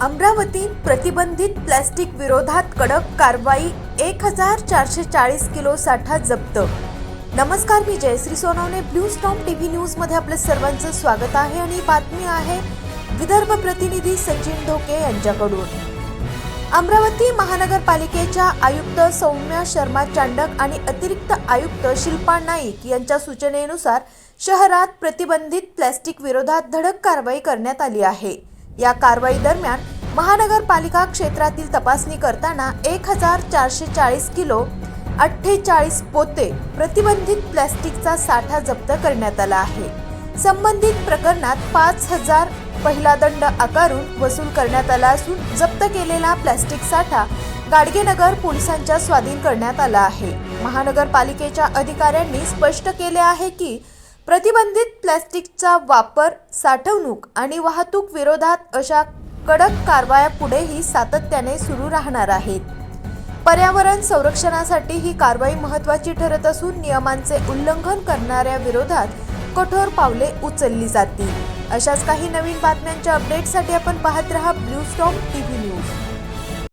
अमरावतीत प्रतिबंधित प्लॅस्टिक विरोधात कडक कारवाई एक हजार चारशे चाळीस किलो साठा जप्त. नमस्कार मी Jayashree Sonawane. Blue storm TV न्यूजमध्ये आपलं सर्वांचं स्वागत आहे आणि बातमी आहे विदर्भ प्रतिनिधी सचिन ढोके यांच्याकडून. अमरावती महानगरपालिकेच्या आयुक्त सौम्या शर्मा चांडक आणि अतिरिक्त आयुक्त शिल्पा नाईक यांच्या सूचनेनुसार शहरात प्रतिबंधित प्लॅस्टिक विरोधात धडक कारवाई करण्यात आली आहे. या कारवाई दरम्यान महानगरपालिका क्षेत्रातील तपासणी करताना एक हजार चारशे चाळीस किलो अठ्ठेचाळीस पोते प्रतिबंधित प्लॅस्टिकचा साठा जप्त करण्यात आला आहे. संबंधित प्रकरणात पाच हजार पहिला दंड आकारून वसूल करण्यात आला असून जप्त केलेला प्लॅस्टिक साठा गाडगेनगर पोलिसांच्या स्वाधीन करण्यात आला आहे. महानगरपालिकेच्या अधिकाऱ्यांनी स्पष्ट केले आहे की प्रतिबंधित प्लॅस्टिकचा वापर साठवणूक आणि वाहतूक विरोधात अशा कडक कारवाया पुढेही सातत्याने सुरू राहणार आहेत. पर्यावरण संरक्षणासाठी ही कारवाई महत्त्वाची ठरत असून नियमांचे उल्लंघन करणाऱ्या विरोधात कठोर पावले उचलली जातील. अशाच काही नवीन बातम्यांच्या अपडेटसाठी आपण पाहत रहा ब्लू स्टॉम टीव्ही न्यूज.